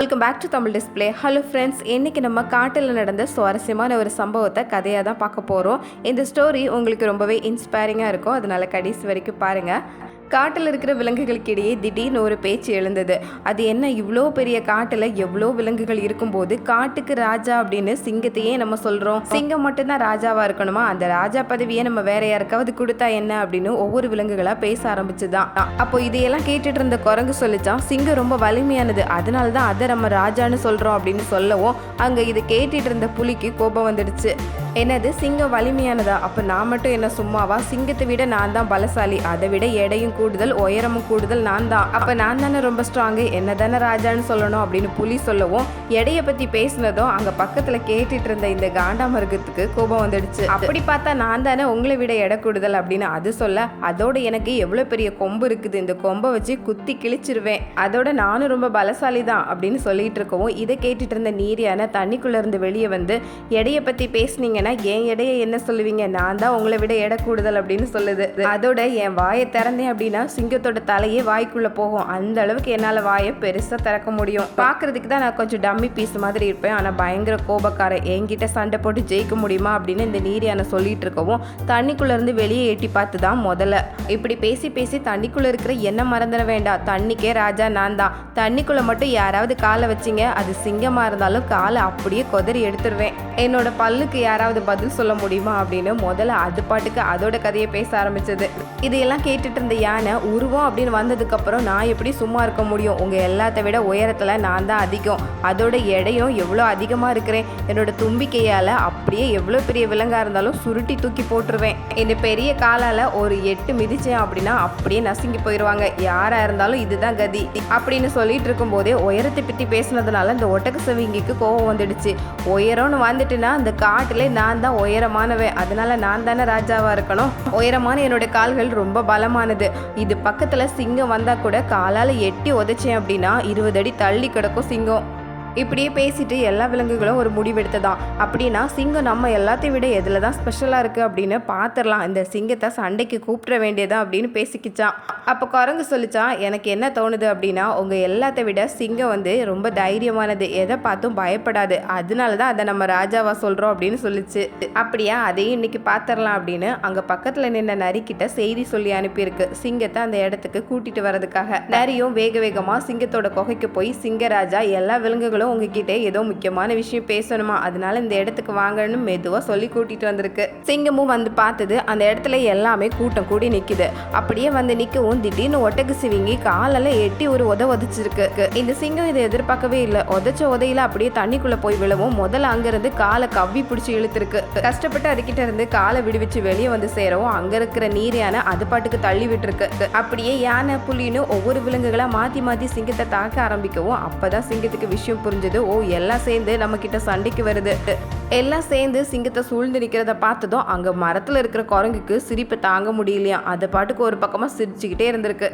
Welcome back to Tamil display hello friends இன்றைக்கி நம்ம காட்டில் நடந்த சுவாரஸ்யமான ஒரு சம்பவத்தை கதையாக தான் பார்க்க போகிறோம் இந்த ஸ்டோரி உங்களுக்கு ரொம்பவே இன்ஸ்பைரிங்காக இருக்கும். அதனால கடைசி வரைக்கும் பாருங்கள் காட்டில் இருக்கிற விலங்குகளுக்கு இடையே திடீர்னு ஒரு பேச்சு எழுந்தது. அது என்ன இவ்வளோ பெரிய காட்டில் எவ்வளோ விலங்குகள் இருக்கும்போது காட்டுக்கு ராஜா அப்படின்னு சிங்கத்தையே நம்ம சொல்கிறோம் சிங்கம் மட்டும்தான் ராஜாவாக இருக்கணுமா? அந்த ராஜா பதவியை நம்ம வேற யாருக்காவது கொடுத்தா என்ன அப்படின்னு ஒவ்வொரு விலங்குகளாக பேச ஆரம்பிச்சுதான். அப்போ இதையெல்லாம் கேட்டுட்டு இருந்த குரங்கு சொல்லிச்சான் சிங்கம் ரொம்ப வலிமையானது அதனால தான் அதை நம்ம ராஜான்னு சொல்கிறோம் அப்படின்னு சொல்லவும் அங்கே இது கேட்டுட்டு இருந்த புலிக்கு கோபம் வந்துடுச்சு. என்னது சிங்கம் வலிமையானதா? அப்போ நான் மட்டும் என்ன சும்மாவா? சிங்கத்தை விட நான் தான் பலசாலி. அதை விட எடையும் கூடுதல் உயரமும் கூடுதல் நான் தான். அப்போ நான் தானே ரொம்ப ஸ்ட்ராங்கு என்ன தானே ராஜான்னு சொல்லணும் அப்படின்னு புலி சொல்லவும் எடையை பற்றி பேசினதும் அங்கே பக்கத்தில் கேட்டுட்டு இருந்த இந்த காண்டாமிருகத்துக்கு கோபம் வந்துடுச்சு. அப்படி பார்த்தா நான் தானே உங்களை விட எடை கூடுதல் அப்படின்னு அது சொல்ல அதோட எனக்கு எவ்வளோ பெரிய கொம்பு இருக்குது? இந்த கொம்பை வச்சு குத்தி கிழிச்சிருவேன். அதோட நானும் ரொம்ப பலசாலி தான் அப்படின்னு சொல்லிட்டு இருக்கவும் இதை கேட்டுட்டு இருந்த நீரியான தண்ணிக்குள்ளேருந்து வெளியே வந்து எடையை பற்றி சொன்னீங்கன்னா என் எடையை என்ன சொல்லுவீங்க? நான் தான் உங்களை விட எடை கூடுதல் அப்படின்னு சொல்லுது. அதோட என் வாயை திறந்தேன் அப்படின்னா சிங்கத்தோட தலையே வாய்க்குள்ள போகும். அந்த அளவுக்கு என்னால் வாயை பெருசாக திறக்க முடியும். பார்க்கறதுக்கு தான் நான் கொஞ்சம் டம்மி பீஸ் மாதிரி இருப்பேன். ஆனால் பயங்கர கோபக்காரன். என்கிட்ட சண்டை போட்டு ஜெயிக்க முடியுமா அப்படின்னு இந்த நீரியான சொல்லிட்டு இருக்கவும் தண்ணிக்குள்ள இருந்து வெளியே எட்டி பார்த்து தான் முதல்ல. இப்படி பேசி பேசி தண்ணிக்குள்ள இருக்கிற என்ன மறந்துட வேண்டாம். தண்ணிக்கே ராஜா நான் தான். தண்ணிக்குள்ள மட்டும் யாராவது காலை வச்சிங்க. அது சிங்கமா இருந்தாலும் காலை அப்படியே கொதறி எடுத்துருவேன். என்னோட பல்லுக்கு யாராவது பதில் சொல்ல முடியுமா அப்படின்னு முதல்ல அது பாட்டுக்கு அதோட கதையை பேச ஆரம்பிச்சது. இதையெல்லாம் கேட்டுட்டு இருந்த யானை உருவம் அப்படின்னு வந்ததுக்கப்புறம் நான் எப்படி சும்மா இருக்க முடியும்? உங்கள் எல்லாத்த விட உயரத்தில் நான் தான் அதிகம். அதோட எடையும் எவ்வளோ அதிகமாக இருக்கிறேன்? என்னோட தும்பிக்கையால் அப்படியே எவ்வளோ பெரிய விலங்காக இருந்தாலும் சுருட்டி தூக்கி போட்டுருவேன். இந்த பெரிய காலால் ஒரு எட்டு மிதிச்சேன் அப்படின்னா அப்படியே நசுங்கி போயிடுவாங்க யாராக இருந்தாலும் இதுதான் கதி. அப்படின்னு சொல்லிட்டு இருக்கும்போதே உயரத்தை பற்றி பேசுனதுனால இந்த ஒட்டக சவிங்கிக்கு கோவம் வந்துடுச்சு. உயரம்னு வந்துட்டுனா அந்த காட்டில் நான் தான் உயரமானவன். அதனால நான் தானே ராஜாவாக இருக்கணும். உயரமான என்னுடைய கால்கள் ரொம்ப பலமானது. இது பக்கத்தில் சிங்கம் வந்தால் கூட காலால் எட்டி உதைச்சேன் அப்படின்னா இருபது அடி தள்ளி கிடக்கும் சிங்கம். இப்படியே பேசிட்டு எல்லா விலங்குகளும் ஒரு முடிவெடுத்ததான் அப்படின்னா சிங்கம் நம்ம எல்லாத்தையும் விட எதில் தான் ஸ்பெஷலாக இருக்குது அப்படின்னு பார்த்துடலாம் இந்த சிங்கத்தை சண்டைக்கு கூப்பிட வேண்டியதா அப்படின்னு பேசிக்கிச்சான் அப்போ குரங்கு சொல்லிச்சான் எனக்கு என்ன தோணுது? அப்படின்னா உங்கள் எல்லாத்தை விட சிங்கம் வந்து ரொம்ப தைரியமானது. எதை பார்த்தும் பயப்படாது. அதனால தான் அதை நம்ம ராஜாவா சொல்கிறோம் அப்படின்னு சொல்லிச்சு. அப்படியா? அதையும் இன்னைக்கு பார்த்துடலாம் அப்படின்னு அங்கே பக்கத்தில் நின்ன நரிக்கிட்ட செய்தி சொல்லி அனுப்பியிருக்கு. சிங்கத்தை அந்த இடத்துக்கு கூட்டிட்டு வரதுக்காக நரியும் வேக வேகமாக சிங்கத்தோட குகைக்கு போய் சிங்கராஜா எல்லா விலங்குகளும் உங்ககிட்ட ஏதோ முக்கியமான விஷயம் பேசணுமா? அதனால இந்த இடத்துக்கு வாங்கன்னு மெதுவாக சொல்லி கூட்டிட்டு வந்திருக்கு. சிங்கமும் வந்து பார்த்தது அந்த இடத்துல எல்லாமே கூட்டம் கூடி நிக்குது. அப்படியே வந்து நிற்கவும் திடீர்னு ஒட்டகு சிவிங்கி காலெல்லாம் எட்டி ஒரு உத உதச்சிருக்கு. இந்த சிங்கம் இதை எதிர்பார்க்கவே இல்லை. உதச்ச உதையில அப்படியே தண்ணிக்குள்ள போய் விழவும் முதல்ல அங்கிருந்து காலை கவ்வி பிடிச்சி இழுத்துருக்கு. கஷ்டப்பட்டு அதுகிட்ட இருந்து காலை விடுவிச்சு வெளியே வந்து சேரவும் அங்க இருக்கிற நீர் யானை அது பாட்டுக்கு தள்ளி விட்டுருக்கு. அப்படியே யானை புலின்னு ஒவ்வொரு விலங்குகளா மாத்தி மாத்தி சிங்கத்தை தாக்க ஆரம்பிக்கவும் அப்பதான் சிங்கத்துக்கு விஷயம் புரிஞ்சது. ஓ எல்லாம் சேர்ந்து நம்ம கிட்ட சண்டைக்கு வருது. எல்லாம் சேர்ந்து சிங்கத்தை சூழ்ந்து நிற்கிறத பார்த்ததும் அங்கே மரத்தில் இருக்கிற குரங்குக்கு சிரிப்பு தாங்க முடியலையா? அது பாட்டுக்கு ஒரு பக்கமாக சிரிச்சுக்கிட்டே இருந்திருக்கு.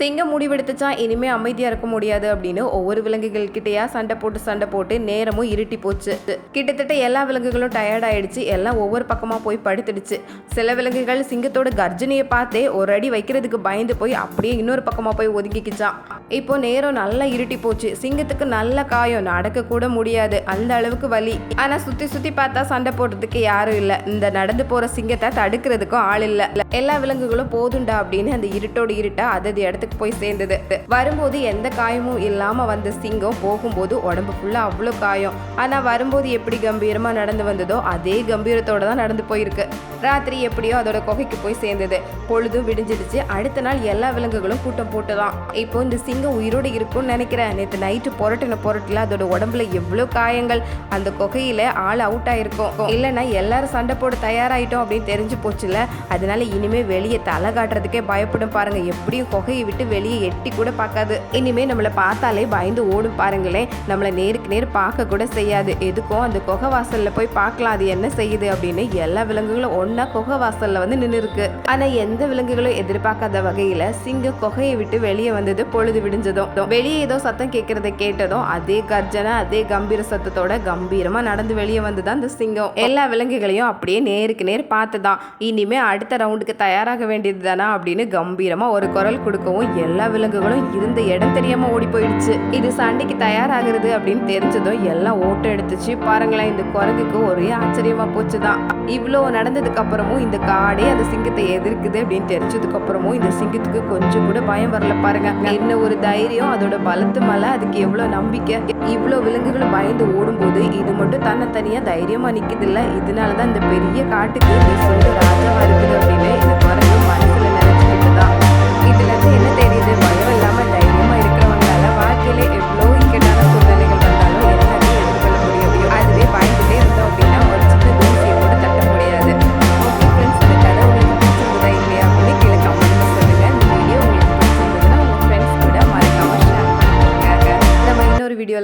சிங்கம் முடிவெடுத்துச்சா? இனிமே அமைதியாக இருக்க முடியாது அப்படின்னு ஒவ்வொரு விலங்குகள் கிட்டேயா சண்டை போட்டு சண்டை போட்டு நேரமும் இருட்டி போச்சு. கிட்டத்தட்ட எல்லா விலங்குகளும் டயர்ட் ஆயிடுச்சு. எல்லாம் ஒவ்வொரு பக்கமாக போய் படுத்துடுச்சு. சில விலங்குகள் சிங்கத்தோட கர்ஜனையை பார்த்தே ஒரு அடி வைக்கிறதுக்கு பயந்து போய் அப்படியே இன்னொரு பக்கமாக போய் ஒதுங்கிக்கிச்சான் இப்போ நேரம் நல்லா இருட்டி போச்சு. சிங்கத்துக்கு நல்ல காயம். நடக்க கூட முடியாது. அந்த அளவுக்கு வலி. ஆனா சுத்தி சுத்தி பார்த்தா சண்டை போடுறதுக்கு யாரும் இல்ல. இந்த நடந்து போற சிங்கத்தை தடுக்கிறதுக்கும் ஆள் இல்ல. எல்லா விலங்குகளும் போதுண்டா அப்படின்னு அந்த இருட்டோடு இருட்டா அதது இடத்துக்கு போய் சேர்ந்தது. வரும்போது எந்த காயமும் இல்லாம வந்த சிங்கம் போகும்போது உடம்பு ஃபுல்லா அவ்வளோ காயம். ஆனா வரும்போது எப்படி கம்பீரமா நடந்து வந்ததோ அதே கம்பீரத்தோட தான் நடந்து போயிருக்கு. ராத்திரி எப்படியோ அதோட குகைக்கு போய் சேர்ந்தது. பொழுதும் விடிஞ்சிடுச்சு. அடுத்த நாள் எல்லா விலங்குகளும் கூட்டம் போட்டுதான். இப்போ இந்த எங்கே உயிரோடு இருக்கும்னு நினைக்கிறேன். நேற்று நைட்டு புரட்டின புரட்டில் அதோட உடம்புல எவ்வளோ காயங்கள் அந்த கொகையில் ஆள் அவுட் ஆயிருக்கும். இல்லைன்னா எல்லாரும் சண்டை போட தயாராகிட்டோம் அப்படின்னு தெரிஞ்சு போச்சுல. அதனால இனிமே வெளியே தலை காட்டுறதுக்கே பயப்படும் பாருங்க. எப்படியும் குகையை விட்டு வெளியே எட்டி கூட பார்க்காது. இனிமே நம்மளை பார்த்தாலே பயந்து ஓடும் பாருங்களேன். நம்மளை நேருக்கு நேர் பார்க்க கூட செய்யாது. எதுக்கும் அந்த குகை வாசலில் போய் பார்க்கலாம். அது என்ன செய்யுது அப்படின்னு எல்லா விலங்குகளும் ஒன்றா குகை வாசலில் வந்து நின்று இருக்கு ஆனால் எந்த விலங்குகளும் எதிர்பார்க்காத வகையில் சிங்கம் குகையை விட்டு வெளியே வந்தது பொழுது விடிஞ்சதும் வெளியே ஏதோ சத்தம் கேட்கறத கேட்டதும் அதே கர்ஜனை அதே கம்பீர சத்தத்தோட கம்பீரமா நடந்து வெளியே வந்துதான் அந்த சிங்கம். எல்லா விலங்குகளையும் அப்படியே நேருக்கு நேர் பார்த்துதான். இனிமே அடுத்த ரவுண்டுக்கு தயாராக வேண்டியது தானா அப்படின்னு கம்பீரமா ஒரு குரல் கொடுக்கவும் எல்லா விலங்குகளும் இருந்த இடம் தெரியாம ஓடி போயிடுச்சு இது சண்டைக்கு தயாராகிறது அப்படின்னு தெரிஞ்சதும் எல்லாம் ஓட்டம் எடுத்துச்சு. பாருங்களேன் இந்த குரங்குக்கு ஒரே ஆச்சரியமா போச்சுதான். இவ்வளோ நடந்ததுக்கு அப்புறமும் இந்த காடே அந்த சிங்கத்தை எதிர்க்குது அப்படின்னு தெரிஞ்சதுக்கு அப்புறமும் இந்த சிங்கத்துக்கு கொஞ்சம் கூட பயம் வரல பாருங்க. என்ன ஒரு தைரியம் அதோட பலத்து மேலே அதுக்கு எவ்வளோ நம்பிக்கை இவ்வளோ விலங்குகளும் பயந்து ஓடும்போது இது மட்டும் தன்னை தைரியமாக தைரியமா நிக்குது இதனால தான் இந்த பெரிய காட்டுக்கு இந்த சிங்கம் இருக்குது அப்படின்னு இந்த குரங்கு